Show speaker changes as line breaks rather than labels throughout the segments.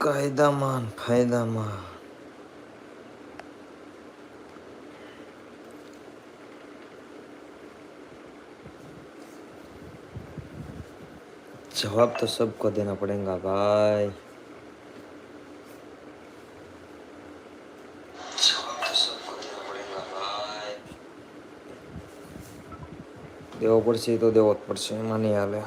કાયદામાં ને ફાયદામાં जवाब तो सबको देना पड़ेगा भाई जवाब तो सबको देना पड़ेगा भाई દેવો પડશે એ તો દેવો જ પડશે એમાં નહીં હાલે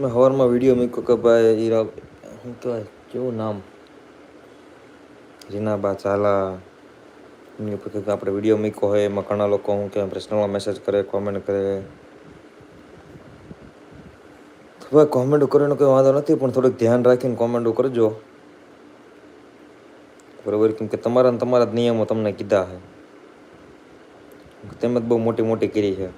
મેં હવારમાં વીડિયો મૂક્યો કે ભાઈ હીરા શું કહેવાય કેવું નામ રીનાબા ચાલા એમની ઉપર કંઈક આપણે વીડિયો મૂક્યો હોય એમાં ઘણા લોકો શું કહેવાય પર્સનલમાં મેસેજ કરે કોમેન્ટ કરે ભાઈ કોમેન્ટ કરવાનો કોઈ વાંધો નથી પણ થોડુંક ધ્યાન રાખીને કોમેન્ટો કરજો બરોબર કેમ કે તમારા ને તમારા જ નિયમો તમને કીધા છે તેમ જ બહુ મોટી મોટી કરી છે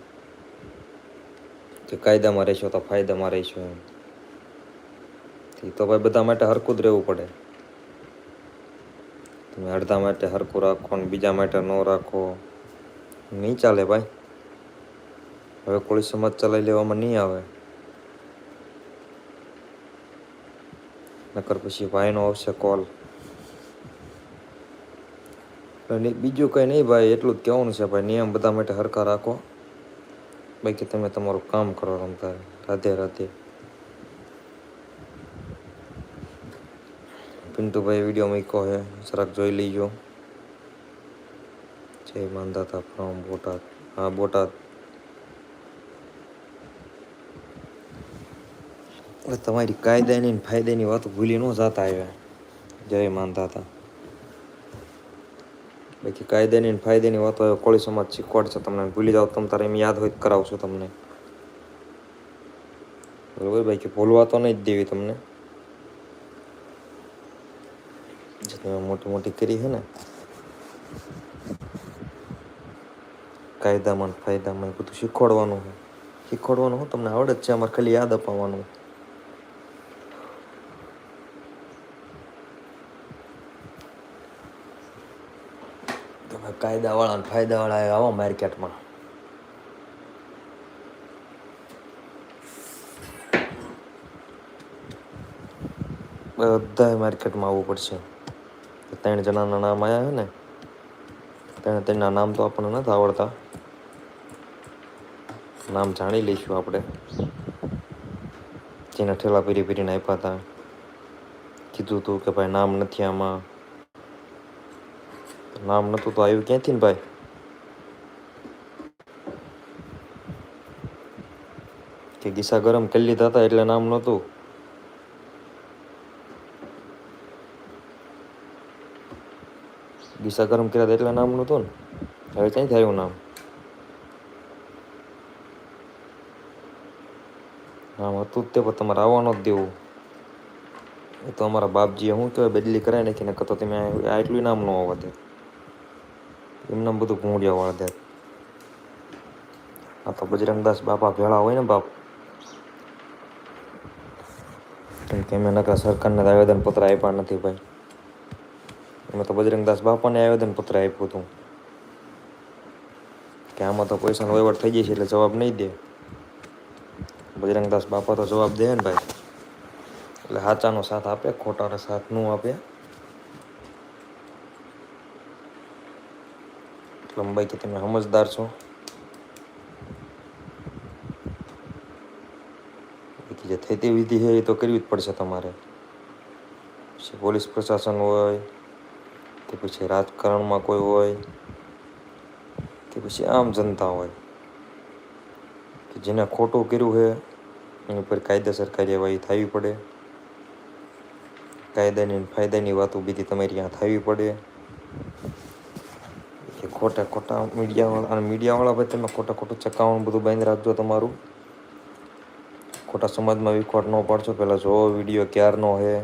કે કાયદામાં રહેશો તો ફાયદામાં રહીશો એમ. તો ભાઈ બધા માટે હરખું જ રહેવું પડે. તમે અડધા માટે હરકું રાખો ને બીજા માટે ન રાખો. નહીં ચાલે ભાઈ. હવે કોળી સમાજ ચલાવી લેવામાં નહીં આવે. નકર પછી ભાઈનો આવશે કોલ. અને બીજું કંઈ નહીં ભાઈ, એટલું જ કહેવાનું છે ભાઈ, નિયમ બધા માટે હરખા રાખો. બાકી તમે તમારું કામ કરો રમતા રાધે રાધે. પિન્ટુભાઈ વીડિયો મૂક્યો છે. જરાક જોઈ લીજો. જય માનદાતા ફ્રોમ બોટાદ. હા, બોટાદ. એટલે તમારી કાયદાની ને ફાયદાની વાતો ભૂલી ન જતા આવ્યા જય માનદાતા. બાકી કાયદાની ને ફાયદાની વાતો હવે કોળી સમાજ શીખવાડશે તમને. ભૂલી જાઓ, તમે તારે એમ યાદ હોય કરાવશું તમને. બરોબર? બાકી ભૂલવા તો નહીં જ દેવી તમને. જે તમે મોટી મોટી કરી છે ને, કાયદામાં ફાયદામાં બધું શીખવાડવાનું શીખવાડવાનું હું તમને આવડે જ છે, અમારે ખાલી યાદ અપાવવાનું. કાયદાવાળા ને ફાયદાવાળા આવો માર્કેટમાં. બધા માર્કેટમાં આવવું પડશે. ત્રણ જણાના નામ આવ્યા ને ત્રણ તેના નામ તો આપણને નથી આવડતા. નામ જાણી લઈશું આપણે. જેના ઠેલા પીરી પીરીને આપ્યા હતા. કીધું હતું કે ભાઈ નામ નથી આમાં. નામ નહોતું તો આવ્યું ક્યાંથી ને ભાઈ કે ગીસા ગરમ કરી લીધા હતા એટલે નામ નહોતું ગીસા ગરમ કર્યા હતા એટલે નામ નહોતું ને હવે ક્યાંથી આવ્યું નામ નામ હતું જ તે પણ તમારે આવવાનો જ દેવું એ તો અમારા બાપજીએ શું કહેવાય બદલી કરાવી નાખીને કતો તમે આ એટલું નામ ન આવવા દે એમને બધું ભૂંડિયા વાળ દે આ તો બજરંગદાસ બાપા ભેળા હોય ને બાપ. કે અમે નકરા સરકારને આવેદન પત્ર આપ્યા નથી ભાઈ. અમે તો બજરંગદાસ બાપાને આવેદન પત્ર આપ્યું હતું. કે આમાં તો પૈસાનો વહીવટ થઈ છે એટલે જવાબ નહીં દે. બજરંગદાસ બાપા તો જવાબ દે ને ભાઈ. એટલે સાચાનો સાથ આપે, ખોટાનો સાથ ન આપે. ભાઈ કે તમે સમજદાર છો. બાકી જે થતી વિધિ છે એ તો કરવી જ પડશે તમારે. પછી પોલીસ પ્રશાસન હોય કે પછી રાજકારણમાં કોઈ હોય કે પછી આમ જનતા હોય. કે જેને ખોટું કર્યું છે, એની ઉપર કાયદેસર કાર્યવાહી થવી પડે. કાયદાની ફાયદાની વાતો બીજી તમારી ત્યાં થવી પડે. ખોટા ખોટા મીડિયાવાળા અને મીડિયાવાળા ભાઈ તમે ખોટા ખોટું ચકાવવાનું બધું બંધ રાખજો તમારું. ખોટા સમાજમાં વિખવાટ ન પાડશો. પહેલાં જોવો વીડિયો ક્યારનો છે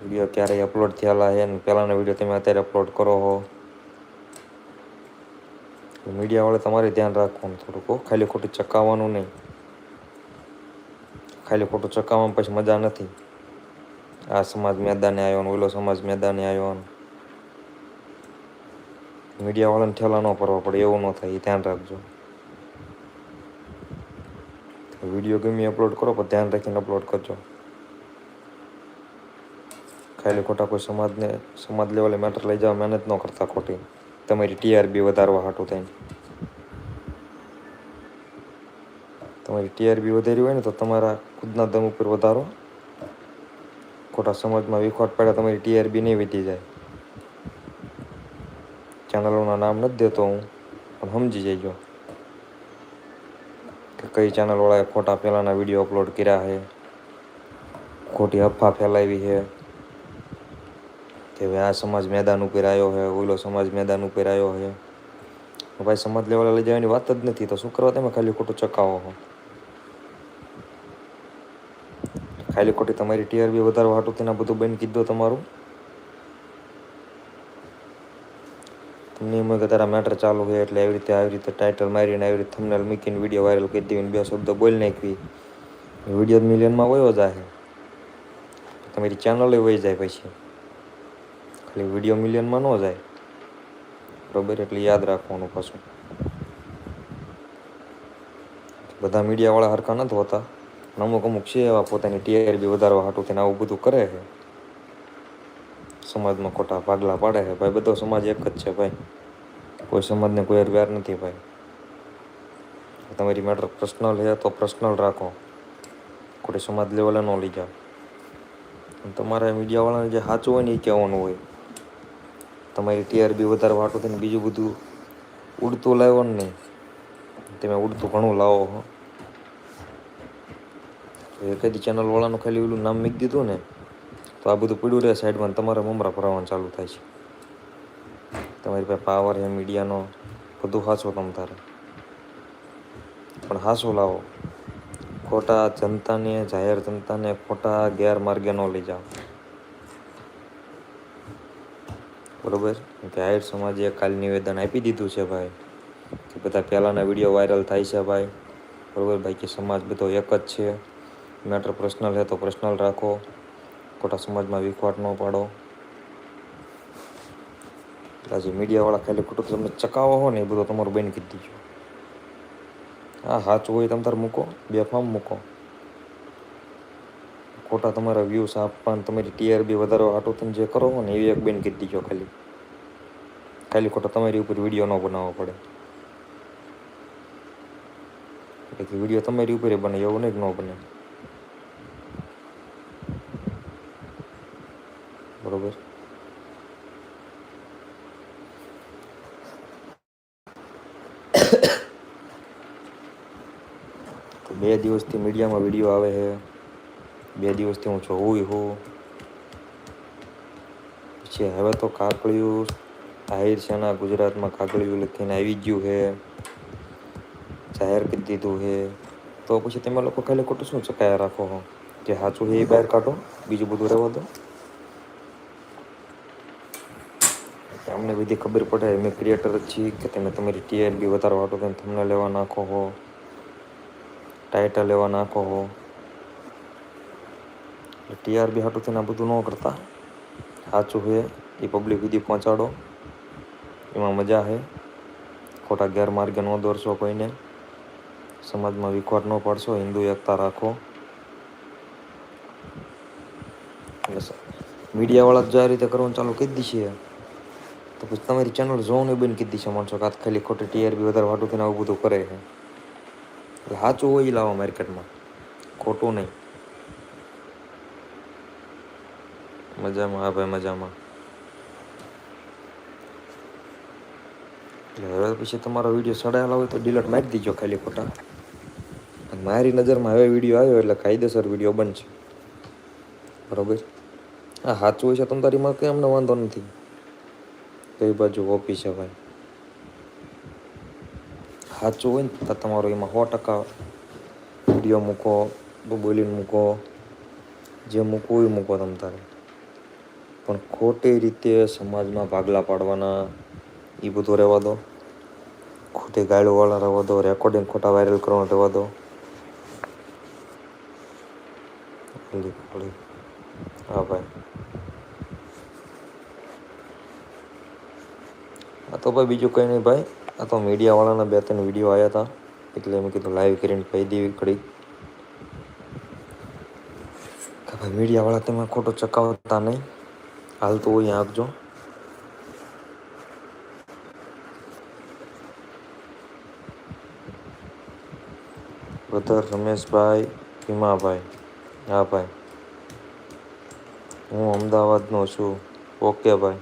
વીડિયો ક્યારે અપલોડ થયેલા હે અને પહેલાંના વીડિયો તમે અત્યારે અપલોડ કરો હો. મીડિયાવાળે તમારે ધ્યાન રાખવાનું થોડુંક ખાલી ખોટું ચકાવવાનું નહીં. ખાલી ખોટું ચકાવવામાં પછી મજા નથી. આ સમાજ મેદાને આવ્યો ઓલો સમાજ મેદાને આવ્યો મીડિયાવાળાને ઠેલા ન ભરવા પડે, એવું ન થાય એ ધ્યાન રાખજો. વીડિયો ગમે અપલોડ કરો, પણ ધ્યાન રાખીને અપલોડ કરજો. ખાલી ખોટા કોઈ સમાજને, સમાજ લેવલે મેટર લઈ જવા મહેનત ન કરતા ખોટી. તમારી ટીઆરબી વધારવા હાટું થઈને તમારી ટીઆરબી વધારી હોય ને, તો તમારા ખુદના દમ ઉપર વધારો. ખોટા સમાજમાં વિખવાટ પડ્યા, તમારી ટીઆરબી નહીં વધી જાય. ચેનલોના નામ નથી દેતો હું, પણ સમજી જઈજો કે કઈ ચેનલવાળાએ ખોટા પહેલાંના વીડિયો અપલોડ કર્યા છે, ખોટી અફવા ફેલાવી છે, કે ભાઈ આ સમાજ મેદાન ઉપર આવ્યો છે, ઓલો સમાજ મેદાન ઉપર આવ્યો છે. ભાઈ સમાજ લેવલે લઈ જવાની વાત જ નથી, તો શું કરવા તમે ખાલી ખોટું ચકાવો છો? ખાલી ખોટી તમારી ટીઆરબી વધારવા હાટું તેના બધું બંધ કીધું તમારું. તમને એમ કે તારા મેટર ચાલુ છે એટલે આવી રીતે આવી રીતે ટાઇટલ મારીને આવી રીતે થંબનેલ મૂકીને વીડિયો વાયરલ કરી દેવી બે શબ્દ બોલી નાખવી. વીડિયો મિલિયનમાં વયો જાય તમારી ચેનલ વહી જાય પછી. ખાલી વીડિયો મિલિયનમાં ન જાય. બરોબર? એટલે યાદ રાખવાનું પાછું. બધા મીડિયાવાળા હરખા નથી હોતા. અમુક અમુક છે એવા પોતાની ટીઆરબી વધારવા હાટું થઈને આવું બધું કરે છે. સમાજમાં ખોટા ભાગલા પાડે છે ભાઈ, બધો સમાજ એક જ છે ભાઈ. કોઈ સમાજને કોઈ અરવ્યાર વ્યાર નથી ભાઈ. તમારી મેટર પર્સનલ છે તો પર્સનલ રાખો. ખોટી સમાજ લેવલે ન લઈ જાઓ. તમારે મીડિયાવાળાને જે સાચું હોય ને એ કહેવાનું હોય. તમારી ટીઆરબી વધારે વાટું થઈને બીજું બધું ઉડતું લાવો ને નહીં. તમે ઉડતું ઘણું લાવો હો. એ કદી ચેનલવાળાનું ખાલી ઓલું નામ મૂકી દીધું ને? તો આ બધું પડ્યું રહે સાઈડમાં તમારે મમરા ભરાવાનું ચાલુ થાય છે. તમારી પાસે પાવર છે મીડિયાનો બધું હાસો તમ તારે. પણ હાસો લાવો. ખોટા જનતાને, જાહેર જનતાને ખોટા ગેરમાર્ગે ન લઈ જાઓ. બરોબર? કે આહિર સમાજે કાલ નિવેદન આપી દીધું છે ભાઈ, કે બધા પહેલાંના વીડિયો વાયરલ થાય છે ભાઈ. બરોબર? ભાઈ કે સમાજ બધો એક જ છે. મેટર પર્સનલ છે તો પર્સનલ રાખો. ખોટા સમાજમાં વિખવાટ ન પાડો. પેલા જે મીડિયાવાળા ખાલી ખોટું તમને ચકાવો હો ને એ બધું તમારું બેન કીધી દીજો હા સાચું હોય તમ તાર મૂકો બે ફાર્મ મૂકો. ખોટા તમારા વ્યૂઝ આપવાનું તમારી ટીઆરબી વધારવા આટો તમે જે કરો ને એવી એક બેન કીધી દીજો ખાલી. ખાલી ખોટા તમારી ઉપર વીડિયો ન બનાવવો પડે. એટલે વીડિયો તમારી ઉપર બને, એવું નહીં ન બને. બરોબર. બે દિવસથી મીડિયામાં વીડિયો આવે છે. બે દિવસથી હું જોઉં હું પછી હવે તો કાકડિયું આહિર સેના ગુજરાતમાં કાકડિયું લખીને આવી ગયું છે. જાહેર કરી દીધું છે. તો પછી તમે લોકો ખાલી ખોટું શું ચકાયા રાખો જે સાચું છે એ બહાર કાઢો, બીજું બધું રહેવા દો. અમને બધી ખબર પડે. અમે ક્રિએટર જ છીએ કે તમે તમારી ટીઆરબી વધારવા હાટો તમે તમને લેવા નાખો હો. ટાઇટલ લેવા નાખો હો. ટીઆરબી હાટું થઈને આ બધું ન કરતા. સાચું હોય એ પબ્લિક સુધી પહોંચાડો. એમાં મજા છે ખોટા ગેરમાર્ગે ન દોરશો કોઈને. સમાજમાં વિખવાટ ન પાડશો, હિન્દુ એકતા રાખો. મીડિયાવાળા જ આ રીતે કરવાનું ચાલુ કરી દીશે તો પછી તમારી ચેનલ જોવાનું બંધ કીધી છે માણસો કે ખાલી ખોટી ટીઆરબી વધારે વાટું થઈને આવું બધું કરે છે. એટલે સાચું હોય લાવો માર્કેટમાં. ખોટું નહીં. મજામાં, હા ભાઈ, મજામાં. એટલે હવે પછી તમારો વીડિયો સડાયેલા હોય તો ડિલીટ મારી દીજો ખાલી ખોટા. મારી નજરમાં હવે વીડિયો આવ્યો એટલે કાયદેસર વીડિયો બનશે. બરોબર? હા, સાચું હોય છે તમ તારીમાં કંઈ અમને વાંધો નથી. કઈ બાજુ ઓપી છે ભાઈ. સાચું હોય ને તો તમારો એમાં સો ટકા વીડિયો મૂકો બોલીને મૂકો, જે મૂકવું એ મૂકો તમ તારે. પણ ખોટી રીતે સમાજમાં ભાગલા પાડવાના એ બધું રહેવા દો. ખોટી ગાળીવાળા રહેવા દો રેકોર્ડિંગ ખોટા વાયરલ કરવાનું રહેવા દો. હા ભાઈ. આ તો ભાઈ બીજું કંઈ નહીં ભાઈ. આ તો મીડિયાવાળાના બે ત્રણ વીડિયો આવ્યા હતા એટલે મેં કીધું લાઈવ કરીને કહી દેવી ઘડી કે ભાઈ મીડિયાવાળા તેમાં ખોટો ચકાવતા નહીં. હાલતું હોય આપજો બ્રધર રમેશભાઈ, ભીમાભાઈ. હા ભાઈ. હું અમદાવાદનો છું. ઓકે ભાઈ.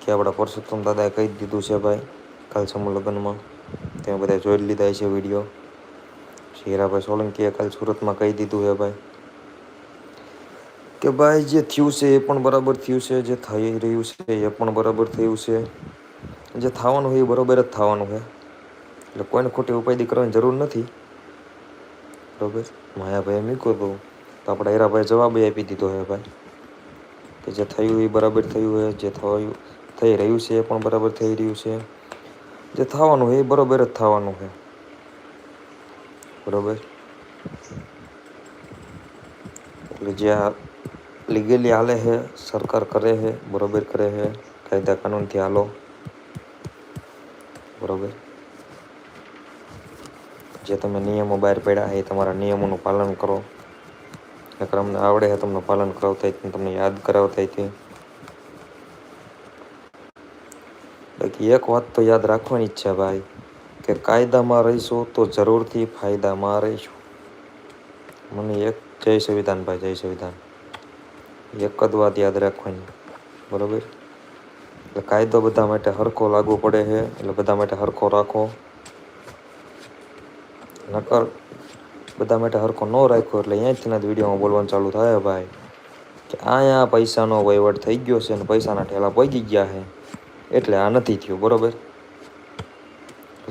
બાકી આપણા પરસોત્તમ દાદાએ કહી દીધું છે ભાઈ કાલ સમૂહ લગ્નમાં. તમે બધા જોઈ લીધા છે વીડિયો. શીરાભાઈ સોલંકીએ કાલ સુરતમાં કહી દીધું છે ભાઈ. કે ભાઈ જે થયું છે એ પણ બરાબર થયું છે, જે થઈ રહ્યું છે એ પણ બરાબર થયું છે. જે થવાનું હોય એ બરાબર જ થવાનું છે. એટલે કોઈને ખોટી ઉપાયદી કરવાની જરૂર નથી. બરાબર? માયાભાઈએ હતો તો આપણા હીરાભાઈ જવાબ આપી દીધો છે ભાઈ. કે જે થયું એ બરાબર થયું છે, જે થયું થઈ રહ્યું છે, એ પણ બરાબર થઈ રહ્યું છે. જે થવાનું એ બરાબર જ થવાનું છે. બરાબર? એટલે જે આ લીગલી હાલે છે, સરકાર કરે છે, બરાબર કરે છે, કાયદા કાનૂનથી હાલો. બરાબર? જે તમે નિયમો બહાર પડ્યા એ તમારા નિયમોનું પાલન કરો. નકર અમને આવડે છે, તમને પાલન કરાવતા તમને યાદ કરાવતા બાકી એક વાત તો યાદ રાખવાની જ છે ભાઈ, કે કાયદામાં રહીશું તો જરૂરથી ફાયદામાં રહીશું. મને એક જય સંવિધાન ભાઈ, જય સંવિધાન. એક જ વાત યાદ રાખવાની, બરાબર? એટલે કાયદો બધા માટે હરખો લાગુ પડે છે, એટલે બધા માટે હરખો રાખો. નકર બધા માટે હરખો ન રાખ્યો એટલે અહીંયાથી જ વિડીયોમાં બોલવાનું ચાલુ થાય ભાઈ, કે અહીંયા પૈસાનો વહીવટ થઈ ગયો છે અને પૈસાના ઠેલા પગી ગયા છે. એટલે આ નથી થયું, બરાબર?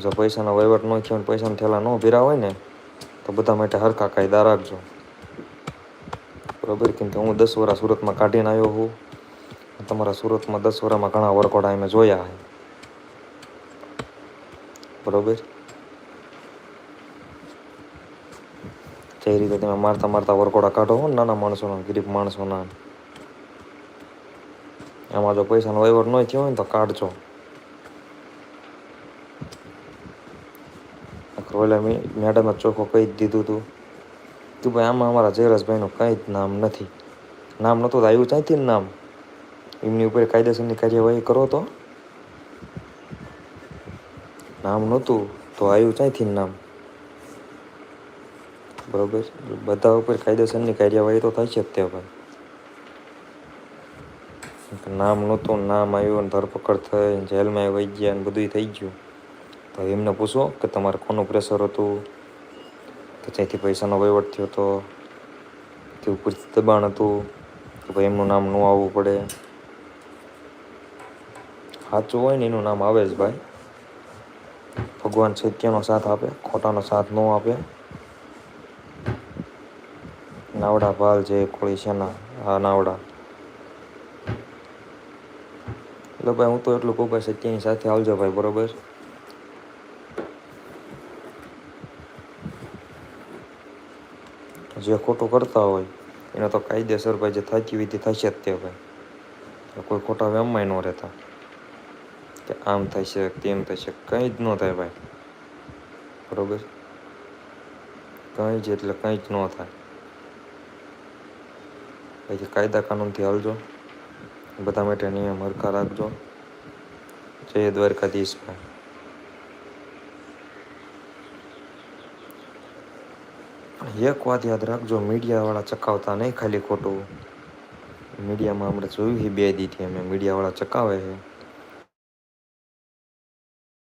જો પૈસાનો વહીવટ ન થયો પૈસાના થેલા ન ભીરા હોય ને, તો બધા માટે હરખા કાયદા રાખજો. બરાબર? કેમ કે હું દસ વરા સુરતમાં કાઢીને આવ્યો છું. તમારા સુરતમાં દસ વરામાં ઘણા વરકોડા અમે જોયા છે. બરાબર? જે રીતે તમે મારતા મારતા વરકોડા કાઢો હો નાના માણસોના, ગરીબ માણસોના. એમાં જો પૈસાનો વહીવટ ન થયો હોય ને તો કાઢજો. ઓલા મેડમે ચોખ્ખો કહી જ દીધું હતું કે ભાઈ, આમાં અમારા જયરાજભાઈનું કંઈ જ નામ નથી. નામ નહોતું આવ્યું ક્યાંથી નામ? એમની ઉપર કાયદેસરની કાર્યવાહી કરો તો. નામ નહોતું તો આવ્યું ક્યાંથી નામ? બરોબર બધા ઉપર કાયદેસરની કાર્યવાહી તો થાય છે જ તે ભાઈ. નામ નહોતું, નામ આવ્યું ને ધરપકડ થઈ જેલમાં વહી ગયા ને બધું થઈ ગયું. તો એમને પૂછો કે તમારે કોનું પ્રેશર હતું? કે ત્યાંથી પૈસાનો વહીવટ થયો હતો કે ઉપરથી દબાણ હતું કે ભાઈ એમનું નામ ન આવવું પડે. સાચું હોય ને એનું નામ આવે જ ભાઈ. ભગવાન સત્યનો સાથ આપે, ખોટાનો સાથ ન આપે. નાવડા ભાલ જે કોળી સેના આ નાવડા. એટલે ભાઈ, હું તો એટલું કહું ભાઈ સત્યની સાથે આવજો ભાઈ, બરોબર? જે ખોટું કરતા હોય, એને તો કાયદેસર ભાઈ, જે થતી વિધિ થશે જ તે ભાઈ. કોઈ ખોટા વેમમાં ન રહેતા. કે આમ થશે તેમ થશે, કંઈ જ ન થાય ભાઈ. બરોબર? કંઈ જ એટલે કંઈ જ ન થાય. પછી કાયદા કાનૂનથી હાલજો. બધા માટે નિયમ હરખા રાખજો. જય દ્વારકાધીશ એક વાત યાદ રાખજો, મીડિયાવાળા ચકાવતા નહીં ખાલી ખોટું. મીડિયામાં આપણે જોયું છે, બે દીથી અમે મીડિયાવાળા ચકાવે છે.